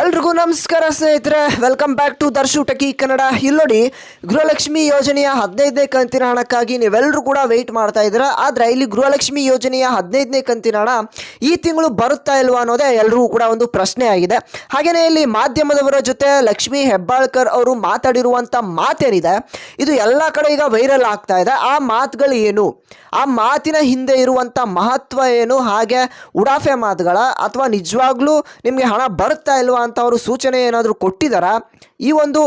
ಎಲ್ರಿಗೂ ನಮಸ್ಕಾರ ಸ್ನೇಹಿತರೆ. ವೆಲ್ಕಮ್ ಬ್ಯಾಕ್ ಟು ದರ್ಶು ಟಕಿ ಕನ್ನಡ. ಇಲ್ಲಿ ನೋಡಿ, ಗೃಹಲಕ್ಷ್ಮಿ ಯೋಜನೆಯ ಹದಿನೈದನೇ ಕಂತಿನ ಹಣಕ್ಕಾಗಿ ನೀವೆಲ್ಲರೂ ಕೂಡ ವೆಯ್ಟ್ ಮಾಡ್ತಾ ಇದ್ದೀರಾ? ಆದರೆ ಇಲ್ಲಿ ಗೃಹಲಕ್ಷ್ಮಿ ಯೋಜನೆಯ ಹದಿನೈದನೇ ಕಂತಿನ ಹಣ ಈ ತಿಂಗಳು ಬರುತ್ತಾ ಇಲ್ವಾ ಅನ್ನೋದೇ ಎಲ್ಲರಿಗೂ ಕೂಡ ಒಂದು ಪ್ರಶ್ನೆ ಆಗಿದೆ. ಹಾಗೆಯೇ ಇಲ್ಲಿ ಮಾಧ್ಯಮದವರ ಜೊತೆ ಲಕ್ಷ್ಮಿ ಹೆಬ್ಬಾಳ್ಕರ್ ಅವರು ಮಾತಾಡಿರುವಂಥ ಮಾತೇನಿದೆ, ಇದು ಎಲ್ಲ ಕಡೆ ಈಗ ವೈರಲ್ ಆಗ್ತಾ ಇದೆ. ಆ ಮಾತುಗಳು ಏನು? ಆ ಮಾತಿನ ಹಿಂದೆ ಇರುವಂಥ ಮಹತ್ವ ಏನು? ಹಾಗೆ ಉಡಾಫೆ ಮಾತುಗಳ ಅಥವಾ ನಿಜವಾಗ್ಲೂ ನಿಮಗೆ ಹಣ ಬರುತ್ತಾ ಇಲ್ವಾ ಅಂತ ಅವರು ಸೂಚನೆ ಏನಾದರೂ ಕೊಟ್ಟಿದ್ದಾರಾ ಈ ಒಂದು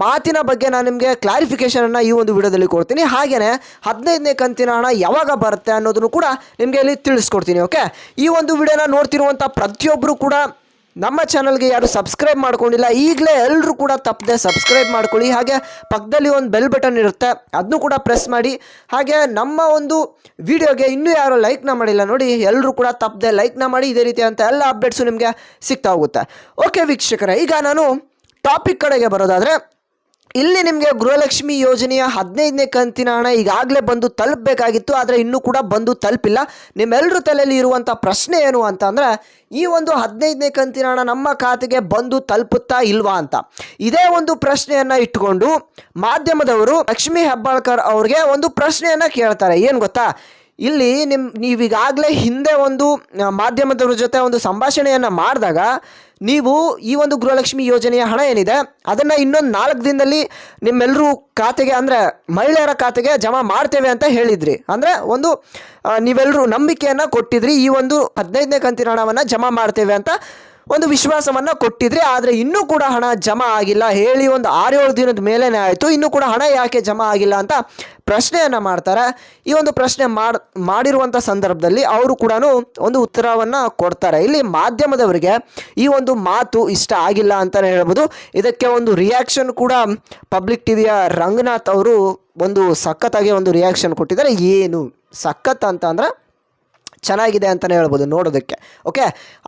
ಮಾತಿನ ಬಗ್ಗೆ ನಾನು ನಿಮಗೆ ಕ್ಲಾರಿಫಿಕೇಷನನ್ನು ಈ ಒಂದು ವಿಡಿಯೋದಲ್ಲಿ ಕೊಡ್ತೀನಿ. ಹಾಗೆಯೇ ಹದಿನೈದನೇ ಕಂತಿನ ಹಣ ಯಾವಾಗ ಬರುತ್ತೆ ಅನ್ನೋದನ್ನು ಕೂಡ ನಿಮಗೆ ಇಲ್ಲಿ ತಿಳಿಸ್ಕೊಡ್ತೀನಿ ಓಕೆ ಈ ಒಂದು ವಿಡಿಯೋನ ನೋಡ್ತಿರುವಂಥ ಪ್ರತಿಯೊಬ್ಬರು ಕೂಡ ನಮ್ಮ ಚಾನಲ್ಗೆ ಯಾರು ಸಬ್ಸ್ಕ್ರೈಬ್ ಮಾಡ್ಕೊಂಡಿಲ್ಲ, ಈಗಲೇ ಎಲ್ಲರೂ ಕೂಡ ತಪ್ಪದೆ ಸಬ್ಸ್ಕ್ರೈಬ್ ಮಾಡ್ಕೊಳ್ಳಿ. ಹಾಗೆ ಪಕ್ಕದಲ್ಲಿ ಒಂದು ಬೆಲ್ ಬಟನ್ ಇರುತ್ತೆ ಅದನ್ನು ಕೂಡ ಪ್ರೆಸ್ ಮಾಡಿ. ಹಾಗೆ ನಮ್ಮ ಒಂದು ವಿಡಿಯೋಗೆ ಇನ್ನೂ ಯಾರು ಲೈಕ್ನ ಮಾಡಿಲ್ಲ ನೋಡಿ ಎಲ್ಲರೂ ಕೂಡ ತಪ್ಪದೆ ಲೈಕ್ನ ಮಾಡಿ, ಇದೇ ರೀತಿ ಅಂತ ಎಲ್ಲ ಅಪ್ಡೇಟ್ಸು ನಿಮಗೆ ಸಿಗ್ತಾ ಹೋಗುತ್ತೆ. ಓಕೆ ವೀಕ್ಷಕರೇ, ಈಗ ನಾನು ಟಾಪಿಕ್ ಕಡೆಗೆ ಬರೋದಾದರೆ ಇಲ್ಲಿ ನಿಮಗೆ ಗೃಹಲಕ್ಷ್ಮಿ ಯೋಜನೆಯ ಹದಿನೈದನೇ ಕಂತಿನ ಹಣ ಈಗಾಗಲೇ ಬಂದು ತಲುಪಬೇಕಾಗಿತ್ತು, ಆದರೆ ಇನ್ನೂ ಕೂಡ ಬಂದು ತಲುಪಿಲ್ಲ. ನಿಮ್ಮೆಲ್ಲರ ತಲೆಯಲ್ಲಿ ಇರುವಂಥ ಪ್ರಶ್ನೆ ಏನು ಅಂತ ಈ ಒಂದು ಹದಿನೈದನೇ ಕಂತಿನ ಹಣ ನಮ್ಮ ಖಾತೆಗೆ ಬಂದು ತಲುಪುತ್ತಾ ಇಲ್ವಾ ಅಂತ. ಇದೇ ಒಂದು ಪ್ರಶ್ನೆಯನ್ನು ಇಟ್ಕೊಂಡು ಮಾಧ್ಯಮದವರು ಲಕ್ಷ್ಮೀ ಹೆಬ್ಬಾಳ್ಕರ್ ಅವ್ರಿಗೆ ಒಂದು ಪ್ರಶ್ನೆಯನ್ನು ಕೇಳ್ತಾರೆ. ಏನು ಗೊತ್ತಾ? ಇಲ್ಲಿ ನಿಮ್ಮ ನೀವೀಗಾಗಲೇ ಹಿಂದೆ ಒಂದು ಮಾಧ್ಯಮದವ್ರ ಜೊತೆ ಒಂದು ಸಂಭಾಷಣೆಯನ್ನು ಮಾಡಿದಾಗ ನೀವು ಈ ಒಂದು ಗೃಹಲಕ್ಷ್ಮಿ ಯೋಜನೆಯ ಹಣ ಏನಿದೆ, ಅದನ್ನು ಇನ್ನೊಂದು ನಾಲ್ಕು ದಿನದಲ್ಲಿ ನಿಮ್ಮೆಲ್ಲರೂ ಖಾತೆಗೆ ಅಂದರೆ ಮಹಿಳೆಯರ ಖಾತೆಗೆ ಜಮಾ ಮಾಡ್ತೇವೆ ಅಂತ ಹೇಳಿದ್ರಿ. ಅಂದರೆ ಒಂದು ನೀವೆಲ್ಲರೂ ನಂಬಿಕೆಯನ್ನು ಕೊಟ್ಟಿದ್ರಿ, ಈ ಒಂದು ಹದಿನೈದನೇ ಕಂತಿನ ಹಣವನ್ನು ಜಮಾ ಮಾಡ್ತೇವೆ ಅಂತ ಒಂದು ವಿಶ್ವಾಸವನ್ನು ಕೊಟ್ಟಿದ್ರಿ ಆದರೆ ಇನ್ನೂ ಕೂಡ ಹಣ ಜಮಾ ಆಗಿಲ್ಲ ಹೇಳಿ ಒಂದು ಆರೇಳು ದಿನದ ಮೇಲೇ ಆಯಿತು, ಇನ್ನೂ ಕೂಡ ಹಣ ಯಾಕೆ ಜಮಾ ಆಗಿಲ್ಲ ಅಂತ ಪ್ರಶ್ನೆಯನ್ನು ಮಾಡ್ತಾರೆ. ಈ ಒಂದು ಪ್ರಶ್ನೆ ಮಾಡಿರುವಂತ ಸಂದರ್ಭದಲ್ಲಿ ಅವರು ಕೂಡ ಒಂದು ಉತ್ತರವನ್ನು ಕೊಡ್ತಾರೆ. ಇಲ್ಲಿ ಮಾಧ್ಯಮದವರಿಗೆ ಈ ಒಂದು ಮಾತು ಇಷ್ಟ ಆಗಿಲ್ಲ ಅಂತಲೇ ಹೇಳ್ಬೋದು. ಇದಕ್ಕೆ ಒಂದು ರಿಯಾಕ್ಷನ್ ಕೂಡ ಪಬ್ಲಿಕ್ ಟಿವಿಯ ರಂಗನಾಥ್ ಅವರು ಒಂದು ಸಖತ್ತಾಗಿ ಒಂದು ರಿಯಾಕ್ಷನ್ ಕೊಟ್ಟಿದ್ದಾರೆ. ಏನು ಸಖತ್ ಅಂತ ಅಂದ್ರೆ ಚೆನ್ನಾಗಿದೆ ಅಂತಲೇ ಹೇಳ್ಬೋದು ನೋಡೋದಕ್ಕೆ. ಓಕೆ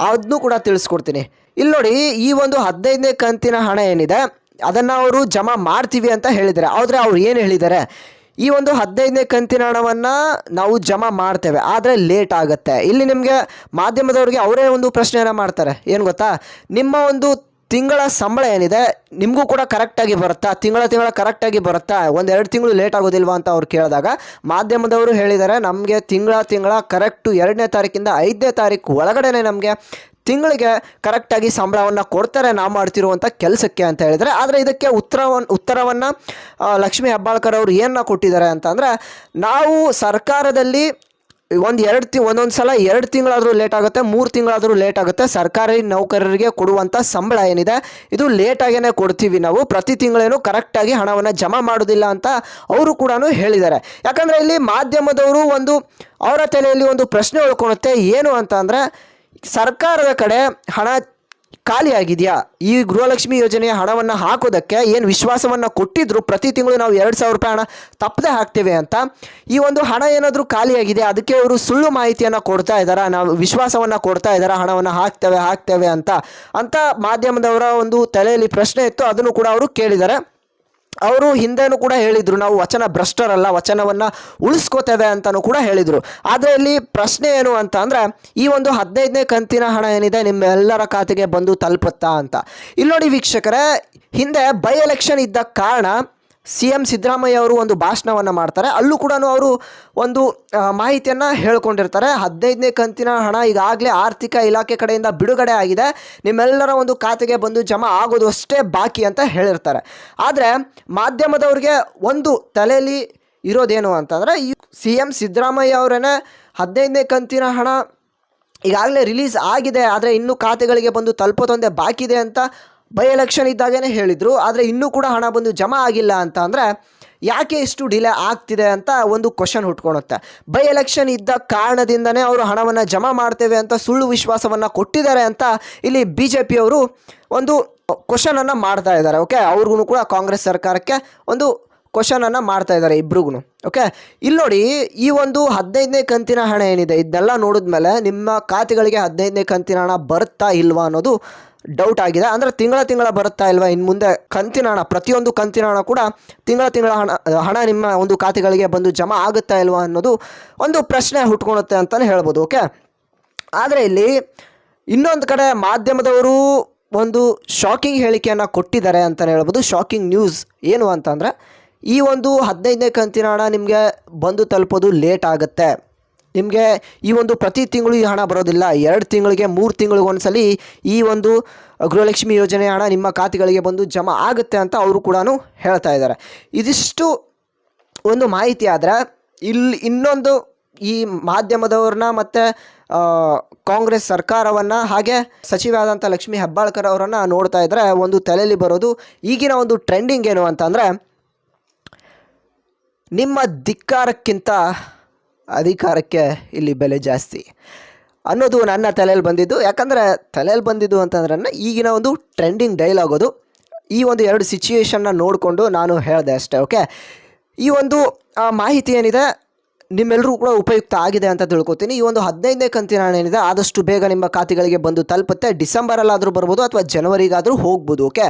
ಅದನ್ನು ಕೂಡ ತಿಳಿಸ್ಕೊಡ್ತೀನಿ. ಇಲ್ಲಿ ನೋಡಿ, ಈ ಒಂದು ಹದಿನೈದನೇ ಕಂತಿನ ಹಣ ಏನಿದೆ, ಅದನ್ನು ಅವರು ಜಮಾ ಮಾಡ್ತೀವಿ ಅಂತ ಹೇಳಿದ್ದಾರೆ. ಆದರೆ ಅವ್ರು ಏನು ಹೇಳಿದ್ದಾರೆ? ಈ ಒಂದು ಹದಿನೈದನೇ ಕಂತಿನ ಹಣವನ್ನು ನಾವು ಜಮಾ ಮಾಡ್ತೇವೆ, ಆದರೆ ಲೇಟ್ ಆಗುತ್ತೆ. ಇಲ್ಲಿ ನಿಮಗೆ ಮಾಧ್ಯಮದವ್ರಿಗೆ ಅವರೇ ಒಂದು ಪ್ರಶ್ನೆಯನ್ನು ಮಾಡ್ತಾರೆ. ಏನು ಗೊತ್ತಾ? ನಿಮ್ಮ ಒಂದು ತಿಂಗಳ ಸಂಬಳ ಏನಿದೆ, ನಿಮಗೂ ಕೂಡ ಕರೆಕ್ಟಾಗಿ ಬರುತ್ತಾ? ತಿಂಗಳ ತಿಂಗಳ ಕರೆಕ್ಟಾಗಿ ಬರುತ್ತಾ? ಒಂದೆರಡು ತಿಂಗಳು ಲೇಟ್ ಆಗೋದಿಲ್ವಾ ಅಂತ ಅವ್ರು ಕೇಳಿದಾಗ, ಮಾಧ್ಯಮದವರು ಹೇಳಿದ್ದಾರೆ ನಮಗೆ ತಿಂಗಳ ತಿಂಗಳ ಕರೆಕ್ಟು ಎರಡನೇ ತಾರೀಕಿಂದ ಐದನೇ ತಾರೀಕು ಒಳಗಡೆನೆ ನಮಗೆ ತಿಂಗಳಿಗೆ ಕರೆಕ್ಟಾಗಿ ಸಂಬಳವನ್ನು ಕೊಡ್ತಾರೆ ನಾವು ಮಾಡ್ತಿರುವಂಥ ಕೆಲಸಕ್ಕೆ ಅಂತ ಹೇಳಿದರೆ, ಆದರೆ ಇದಕ್ಕೆ ಉತ್ತರವನ್ನು ಉತ್ತರವನ್ನು ಲಕ್ಷ್ಮೀ ಹೆಬ್ಬಾಳ್ಕರ್ ಅವರು ಏನನ್ನ ಕೊಟ್ಟಿದ್ದಾರೆ ಅಂತಂದರೆ, ನಾವು ಸರ್ಕಾರದಲ್ಲಿ ಒಂದು ಎರಡು ತಿ ಒಂದೊಂದು ಸಲ ಎರಡು ತಿಂಗಳಾದರೂ ಲೇಟ್ ಆಗುತ್ತೆ, ಮೂರು ತಿಂಗಳಾದರೂ ಲೇಟ್ ಆಗುತ್ತೆ. ಸರ್ಕಾರಿ ನೌಕರರಿಗೆ ಕೊಡುವಂಥ ಸಂಬಳ ಏನಿದೆ, ಇದು ಲೇಟಾಗೇ ಕೊಡ್ತೀವಿ ನಾವು. ಪ್ರತಿ ತಿಂಗಳೇನು ಕರೆಕ್ಟಾಗಿ ಹಣವನ್ನು ಜಮಾ ಮಾಡೋದಿಲ್ಲ ಅಂತ ಅವರು ಕೂಡ ಹೇಳಿದ್ದಾರೆ. ಯಾಕಂದರೆ ಇಲ್ಲಿ ಮಾಧ್ಯಮದವರು ಒಂದು ಅವರ ತಲೆಯಲ್ಲಿ ಒಂದು ಪ್ರಶ್ನೆ ಉಳ್ಕೊಳುತ್ತೆ, ಏನು ಅಂತ ಸರ್ಕಾರದ ಕಡೆ ಹಣ ಖಾಲಿ ಆಗಿದೆಯಾ ಈ ಗೃಹಲಕ್ಷ್ಮಿ ಯೋಜನೆಯ ಹಣವನ್ನು ಹಾಕೋದಕ್ಕೆ ಏನು ವಿಶ್ವಾಸವನ್ನು ಕೊಟ್ಟಿದ್ರು? ಪ್ರತಿ ತಿಂಗಳು ನಾವು ಎರಡು ಸಾವಿರ ರೂಪಾಯಿ ಹಣ ತಪ್ಪದೆ ಹಾಕ್ತೇವೆ ಅಂತ. ಈ ಒಂದು ಹಣ ಏನಾದರೂ ಖಾಲಿಯಾಗಿದೆ, ಅದಕ್ಕೆ ಅವರು ಸುಳ್ಳು ಮಾಹಿತಿಯನ್ನು ಕೊಡ್ತಾ ಇದ್ದಾರಾ? ನಾವು ವಿಶ್ವಾಸವನ್ನು ಕೊಡ್ತಾ ಇದ್ದಾರಾ? ಹಣವನ್ನು ಹಾಕ್ತೇವೆ ಹಾಕ್ತೇವೆ ಅಂತ. ಅಂತ ಮಾಧ್ಯಮದವರ ಒಂದು ತಲೆಯಲ್ಲಿ ಪ್ರಶ್ನೆ ಇತ್ತು, ಅದನ್ನು ಕೂಡ ಅವರು ಕೇಳಿದ್ದಾರೆ. ಅವರು ಹಿಂದೆನೂ ಕೂಡ ಹೇಳಿದರು, ನಾವು ವಚನ ಭ್ರಷ್ಟರಲ್ಲ, ವಚನವನ್ನು ಉಳಿಸ್ಕೋತೇವೆ ಅಂತಲೂ ಕೂಡ ಹೇಳಿದರು. ಆದರೆ ಇಲ್ಲಿ ಪ್ರಶ್ನೆ ಏನು ಅಂತ ಈ ಒಂದು ಹದಿನೈದನೇ ಕಂತಿನ ಹಣ ಏನಿದೆ ನಿಮ್ಮೆಲ್ಲರ ಖಾತೆಗೆ ಬಂದು ತಲುಪುತ್ತಾ ಅಂತ. ಇಲ್ಲಿ ನೋಡಿ ವೀಕ್ಷಕರೇ, ಹಿಂದೆ ಬೈ ಎಲೆಕ್ಷನ್ ಇದ್ದ ಕಾರಣ ಸಿ ಎಂ ಸಿದ್ದರಾಮಯ್ಯ ಅವರು ಒಂದು ಭಾಷಣವನ್ನು ಮಾಡ್ತಾರೆ. ಅಲ್ಲೂ ಕೂಡ ಅವರು ಒಂದು ಮಾಹಿತಿಯನ್ನು ಹೇಳ್ಕೊಂಡಿರ್ತಾರೆ. ಹದಿನೈದನೇ ಕಂತಿನ ಹಣ ಈಗಾಗಲೇ ಆರ್ಥಿಕ ಇಲಾಖೆ ಕಡೆಯಿಂದ ಬಿಡುಗಡೆ ಆಗಿದೆ. ನಿಮ್ಮೆಲ್ಲರ ಒಂದು ಖಾತೆಗೆ ಬಂದು ಜಮಾ ಆಗೋದು ಅಷ್ಟೇ ಬಾಕಿ ಅಂತ ಹೇಳಿರ್ತಾರೆ. ಆದರೆ ಮಾಧ್ಯಮದವ್ರಿಗೆ ಒಂದು ತಲೆಯಲ್ಲಿ ಇರೋದೇನು ಅಂತಂದರೆ, ಈ ಸಿ ಎಂ ಸಿದ್ದರಾಮಯ್ಯ ಅವರೇನೆ ಹದಿನೈದನೇ ಕಂತಿನ ಹಣ ಈಗಾಗಲೇ ರಿಲೀಸ್ ಆಗಿದೆ, ಆದರೆ ಇನ್ನೂ ಖಾತೆಗಳಿಗೆ ಬಂದು ತಲುಪೋದೊಂದೇ ಬಾಕಿ ಇದೆ ಅಂತ ಬೈ ಎಲೆಕ್ಷನ್ ಇದ್ದಾಗೇ ಹೇಳಿದರು, ಆದರೆ ಇನ್ನೂ ಕೂಡ ಹಣ ಬಂದು ಜಮಾ ಆಗಿಲ್ಲ ಅಂತ ಅಂದರೆ ಯಾಕೆ ಇಷ್ಟು ಡಿಲೇ ಆಗ್ತಿದೆ ಅಂತ ಒಂದು ಕ್ವಶನ್ ಹುಟ್ಕೊಳುತ್ತೆ ಬೈ ಎಲೆಕ್ಷನ್ ಇದ್ದ ಕಾರಣದಿಂದನೇ ಅವರು ಹಣವನ್ನು ಜಮಾ ಮಾಡ್ತೇವೆ ಅಂತ ಸುಳ್ಳು ವಿಶ್ವಾಸವನ್ನು ಕೊಟ್ಟಿದ್ದಾರೆ ಅಂತ ಇಲ್ಲಿ ಬಿ ಜೆ ಪಿಯವರು ಒಂದು ಕ್ವಶನನ್ನು ಮಾಡ್ತಾ ಇದ್ದಾರೆ ಓಕೆ ಅವ್ರಿಗೂ ಕೂಡ ಕಾಂಗ್ರೆಸ್ ಸರ್ಕಾರಕ್ಕೆ ಒಂದು ಕ್ವಶನನ್ನು ಮಾಡ್ತಾ ಇದ್ದಾರೆ ಇಬ್ರಿಗೂ ಓಕೆ ಇಲ್ಲಿ ನೋಡಿ, ಈ ಒಂದು ಹದಿನೈದನೇ ಕಂತಿನ ಹಣ ಏನಿದೆ ಇದನ್ನೆಲ್ಲ ನೋಡಿದ್ಮೇಲೆ ನಿಮ್ಮ ಖಾತೆಗಳಿಗೆ ಹದಿನೈದನೇ ಕಂತಿನ ಹಣ ಬರುತ್ತಾ ಇಲ್ವಾ ಅನ್ನೋದು ಡೌಟ್ ಆಗಿದೆ. ಅಂದರೆ ತಿಂಗಳ ತಿಂಗಳ ಬರುತ್ತಾ ಇಲ್ವಾ? ಇನ್ನು ಮುಂದೆ ಕಂತಿನ ಹಣ, ಪ್ರತಿಯೊಂದು ಕಂತಿನ ಹಣ ಕೂಡ ತಿಂಗಳ ತಿಂಗಳ ಹಣ ಹಣ ನಿಮ್ಮ ಒಂದು ಖಾತೆಗಳಿಗೆ ಬಂದು ಜಮಾ ಆಗುತ್ತಾ ಇಲ್ವಾ ಅನ್ನೋದು ಒಂದು ಪ್ರಶ್ನೆ ಹುಟ್ಕೊಳುತ್ತೆ ಅಂತಲೇ ಹೇಳ್ಬೋದು ಓಕೆ ಆದರೆ ಇಲ್ಲಿ ಇನ್ನೊಂದು ಕಡೆ ಮಾಧ್ಯಮದವರು ಒಂದು ಶಾಕಿಂಗ್ ಹೇಳಿಕೆಯನ್ನು ಕೊಟ್ಟಿದ್ದಾರೆ ಅಂತಲೇ ಹೇಳ್ಬೋದು. ಶಾಕಿಂಗ್ ನ್ಯೂಸ್ ಏನು ಅಂತಂದರೆ ಈ ಒಂದು ಹದಿನೈದನೇ ಕಂತಿನ ಹಣ ನಿಮಗೆ ಬಂದು ತಲುಪೋದು ಲೇಟ್ ಆಗುತ್ತೆ. ನಿಮಗೆ ಈ ಒಂದು ಪ್ರತಿ ತಿಂಗಳು ಈ ಹಣ ಬರೋದಿಲ್ಲ. ಎರಡು ತಿಂಗಳಿಗೆ, ಮೂರು ತಿಂಗಳಿಗೊಂದ್ಸಲಿ ಈ ಒಂದು ಗೃಹಲಕ್ಷ್ಮಿ ಯೋಜನೆ ಹಣ ನಿಮ್ಮ ಖಾತೆಗಳಿಗೆ ಬಂದು ಜಮಾ ಆಗುತ್ತೆ ಅಂತ ಅವರು ಕೂಡ ಹೇಳ್ತಾ ಇದ್ದಾರೆ. ಇದಿಷ್ಟು ಒಂದು ಮಾಹಿತಿ ಆದರೆ ಇಲ್ಲಿ ಇನ್ನೊಂದು ಈ ಮಾಧ್ಯಮದವ್ರನ್ನ ಮತ್ತು ಕಾಂಗ್ರೆಸ್ ಸರ್ಕಾರವನ್ನು ಹಾಗೆ ಸಚಿವರಾದಂಥ ಲಕ್ಷ್ಮೀ ಹೆಬ್ಬಾಳ್ಕರ್ ಅವರನ್ನು ನೋಡ್ತಾ ಇದ್ದರೆ ಒಂದು ತಲೆಯಲ್ಲಿ ಬರೋದು ಈಗಿನ ಒಂದು ಟ್ರೆಂಡಿಂಗ್ ಏನು ಅಂತಂದರೆ ನಿಮ್ಮ ಧಿಕ್ಕಾರಕ್ಕಿಂತ ಅಧಿಕಾರಕ್ಕೆ ಇಲ್ಲಿ ಬೆಲೆ ಜಾಸ್ತಿ ಅನ್ನೋದು ನನ್ನ ತಲೆಯಲ್ಲಿ ಬಂದಿದ್ದು. ಯಾಕಂದರೆ ತಲೆಯಲ್ಲಿ ಬಂದಿದ್ದು ಅಂತಂದ್ರೆ ಈಗಿನ ಒಂದು ಟ್ರೆಂಡಿಂಗ್ ಡೈಲಾಗ್ ಅದು. ಈ ಒಂದು ಎರಡು ಸಿಚುಯೇಷನ್ನ ನೋಡಿಕೊಂಡು ನಾನು ಹೇಳಿದೆ ಅಷ್ಟೇ ಓಕೆ ಈ ಒಂದು ಮಾಹಿತಿ ಏನಿದೆ ನಿಮ್ಮೆಲ್ಲರೂ ಕೂಡ ಉಪಯುಕ್ತ ಆಗಿದೆ ಅಂತ ತಿಳ್ಕೊತೀನಿ. ಈ ಒಂದು ಹದಿನೈದನೇ ಕಂತಿನ ಏನಿದೆ, ಆದಷ್ಟು ಬೇಗ ನಿಮ್ಮ ಖಾತೆಗಳಿಗೆ ಬಂದು ತಲುಪುತ್ತೆ. ಡಿಸೆಂಬರಲ್ಲಾದರೂ ಬರ್ಬೋದು ಅಥವಾ ಜನವರಿಗಾದರೂ ಹೋಗ್ಬೋದು, ಓಕೆ?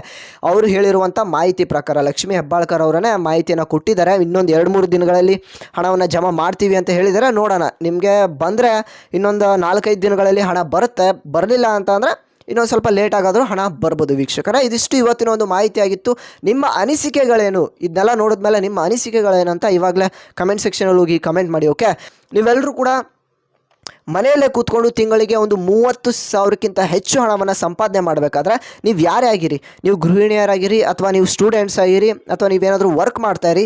ಅವರು ಹೇಳಿರುವಂಥ ಮಾಹಿತಿ ಪ್ರಕಾರ, ಲಕ್ಷ್ಮೀ ಹೆಬ್ಬಾಳ್ಕರ್ ಅವರನ್ನೇ ಮಾಹಿತಿಯನ್ನು ಕೊಟ್ಟಿದ್ದಾರೆ. ಇನ್ನೊಂದು ಎರಡು ಮೂರು ದಿನಗಳಲ್ಲಿ ಹಣವನ್ನು ಜಮಾ ಮಾಡ್ತೀವಿ ಅಂತ ಹೇಳಿದರೆ ನೋಡೋಣ, ನಿಮಗೆ ಬಂದರೆ ಇನ್ನೊಂದು ನಾಲ್ಕೈದು ದಿನಗಳಲ್ಲಿ ಹಣ ಬರುತ್ತೆ, ಬರಲಿಲ್ಲ ಅಂತಂದರೆ ಇನ್ನೊಂದು ಸ್ವಲ್ಪ ಲೇಟ್ ಆಗಾದರೂ ಹಣ ಬರ್ಬೋದು ವೀಕ್ಷಕರ. ಇದಿಷ್ಟು ಇವತ್ತಿನ ಒಂದು ಮಾಹಿತಿ ಆಗಿತ್ತು ನಿಮ್ಮ ಅನಿಸಿಕೆಗಳೇನು? ಇದನ್ನೆಲ್ಲ ನೋಡಿದ್ಮೇಲೆ ನಿಮ್ಮ ಅನಿಸಿಕೆಗಳೇನು ಅಂತ ಇವಾಗಲೇ ಕಮೆಂಟ್ ಸೆಕ್ಷನಲ್ಲಿ ಹೋಗಿ ಕಮೆಂಟ್ ಮಾಡಿ ಓಕೆ ನೀವೆಲ್ಲರೂ ಕೂಡ ಮನೆಯಲ್ಲೇ ಕೂತ್ಕೊಂಡು ತಿಂಗಳಿಗೆ ಒಂದು ಮೂವತ್ತು ಸಾವಿರಕ್ಕಿಂತ ಹೆಚ್ಚು ಹಣವನ್ನು ಸಂಪಾದನೆ ಮಾಡಬೇಕಾದ್ರೆ ನೀವು ಯಾರೇ ಆಗಿರಿ? ನೀವು ಗೃಹಿಣಿಯರಾಗಿರಿ ಅಥವಾ ನೀವು ಸ್ಟೂಡೆಂಟ್ಸ್ ಆಗಿರಿ ಅಥವಾ ನೀವೇನಾದರೂ ವರ್ಕ್ ಮಾಡ್ತಾಯಿರಿ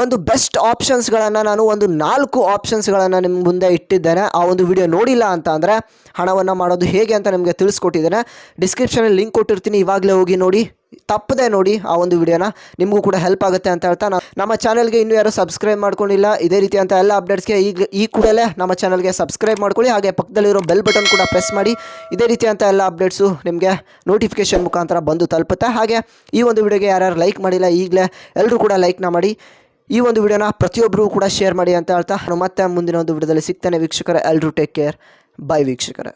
ಒಂದು ಬೆಸ್ಟ್ ಆಪ್ಷನ್ಸ್ಗಳನ್ನು ನಾನು ಒಂದು ನಾಲ್ಕು ಆಪ್ಷನ್ಸ್ಗಳನ್ನು ನಿಮ್ಮ ಮುಂದೆ ಇಟ್ಟಿದ್ದೇನೆ. ಆ ಒಂದು ವಿಡಿಯೋ ನೋಡಿಲ್ಲ ಅಂತ ಅಂದರೆ ಹಣವನ್ನು ಮಾಡೋದು ಹೇಗೆ ಅಂತ ನಿಮಗೆ ತಿಳಿಸ್ಕೊಟ್ಟಿದ್ದೇನೆ. ಡಿಸ್ಕ್ರಿಪ್ಷನಲ್ಲಿ ಲಿಂಕ್ ಕೊಟ್ಟಿರ್ತೀನಿ. ಇವಾಗಲೇ ಹೋಗಿ ನೋಡಿ. ತಪ್ಪದೆ ನೋಡಿ ಆ ಒಂದು ವಿಡಿಯೋನ ನಿಮಗೂ ಕೂಡ ಹೆಲ್ಪ್ ಆಗುತ್ತೆ ಅಂತ ಹೇಳ್ತಾ ನಮ್ಮ ಚಾನಲ್ಗೆ ಇನ್ನೂ ಯಾರು ಸಬ್ಸ್ಕ್ರೈಬ್ ಮಾಡ್ಕೊಂಡಿಲ್ಲ, ಇದೇ ಅಂತ ಎಲ್ಲ ಅಪ್ಡೇಟ್ಸ್ಗೆ ಈಗ, ಈ ಕೂಡಲೇ ನಮ್ಮ ಚಾನಲ್ಗೆ ಸಬ್ಸ್ಕ್ರೈಬ್ ಮಾಡ್ಕೊಳ್ಳಿ. ಹಾಗೆ ಪಕ್ಕದಲ್ಲಿರೋ ಬೆಲ್ ಬಟನ್ ಕೂಡ ಪ್ರೆಸ್ ಮಾಡಿ. ಇದೇ ಅಂತ ಎಲ್ಲ ಅಪ್ಡೇಟ್ಸು ನಿಮಗೆ ನೋಟಿಫಿಕೇಶನ್ ಮುಖಾಂತರ ಬಂದು ತಲುಪುತ್ತೆ. ಹಾಗೆ ಈ ಒಂದು ವಿಡಿಯೋಗೆ ಯಾರ್ಯಾರು ಲೈಕ್ ಮಾಡಿಲ್ಲ ಈಗಲೇ ಎಲ್ಲರೂ ಕೂಡ ಲೈಕ್ನ ಮಾಡಿ. ಈ ಒಂದು ವಿಡಿಯೋನ ಪ್ರತಿಯೊಬ್ಬರು ಕೂಡ ಶೇರ್ ಮಾಡಿ ಅಂತ ಹೇಳ್ತಾ. ನಾನು ಮತ್ತೆ ಮುಂದಿನ ಒಂದು ವಿಡಿಯೋದಲ್ಲಿ ಸಿಗ್ತಾನೆ ವೀಕ್ಷಕರ. ಎಲ್ಲರೂ ಟೇಕ್ ಕೇರ್ ಬೈ ವೀಕ್ಷಕರ.